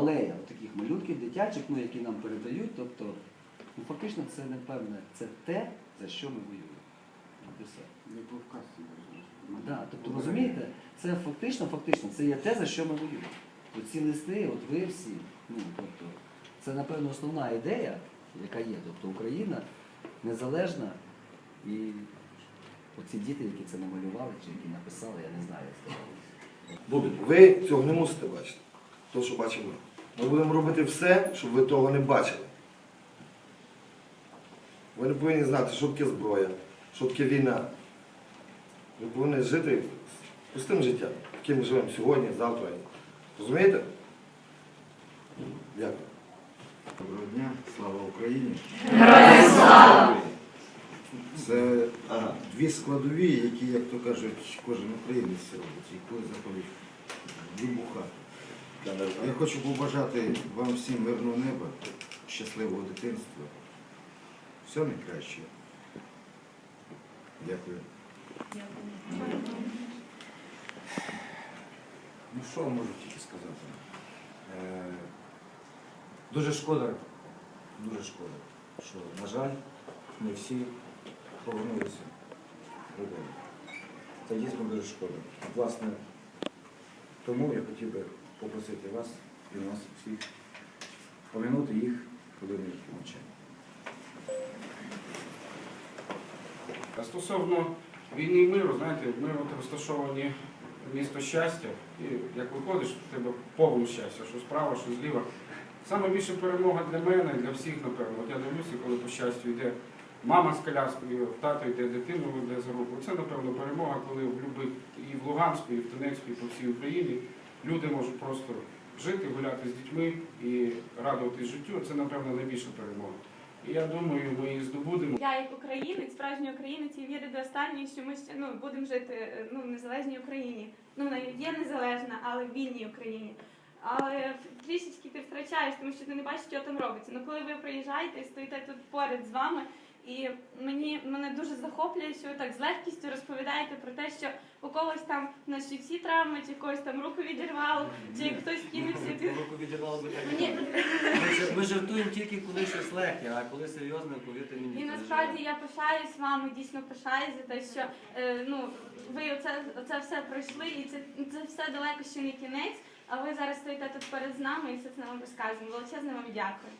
алея таких малютків, дитячих, ну, які нам передають. Тобто, ну, фактично це напевне, це те, за що ми воюємо. Не по вказці. Да, тобто розумієте, це фактично, фактично, це є те, за що ми воюємо. Оці листи, от ви всі, ну тобто, це напевно основна ідея, яка є. Тобто Україна незалежна і оці діти, які це намалювали, чи які написали, я не знаю, як сказати. Бубін, ви цього не мусите бачити. То, що бачимо ми. Будемо робити все, щоб ви того не бачили. Ви не повинні знати, що таке зброя, що таке війна. Ви повинні жити простим життям, яким ми живемо сьогодні, завтра. Розумієте? Дякую. Доброго дня, слава Україні! Це Ага. дві складові, які, як то кажуть, кожен українець робить, і коли заходить в любу хату. Я хочу побажати вам всім мирного неба, щасливого дитинства. Все найкраще. Дякую. Ну що можу тільки сказати? Е, Дуже шкода, дуже шкода, що, на жаль, не всі повернулися додому. Це дійсно дуже шкода. Власне, тому я хотів би попросити вас і нас всіх помінути їх хвилиною. А стосовно війни і миру, знаєте, ми от розташовані місто щастя, і як виходиш, в тебе повно щастя, що справа, що зліва. Саме більша перемога для мене, для всіх, напевно. От я дивлюся, коли по щастю йде мама з коляскою, тато йде дитину веде за руку. Це, напевно, перемога, коли в любих і в Луганську, і в Донецьку, і по всій Україні люди можуть просто жити, гуляти з дітьми і радуватись життю. Це, напевно, найбільша перемога. І я думаю, ми її здобудемо. Я як українець, справжній українець, і вірю до останнього, що ми ще ну, будемо жити ну, в незалежній Україні. Ну, вона є незалежна, але в вільній Україні. Але трішечки ти втрачаєш, тому що ти не бачиш, що там робиться. Ну коли ви приїжджаєте і стоїте тут поряд з вами, і мені мене дуже захоплює, що ви так з легкістю розповідаєте про те, що у когось там на всі травми, чи когось там руку відірвало, чи хтось кинувся. Ти... Руку відірвало би так. Мені Ми ж- Ми жартуємо тільки коли щось легке, а коли серйозно, повірте мені. І це насправді я пишаюсь вами, дійсно пишаюсь за те, що е, ну, ви оце, оце все пройшли, і це, це все далеко ще не кінець, а ви зараз стоїте тут перед нами і все це нам розказуємо. Величезне вам дякую.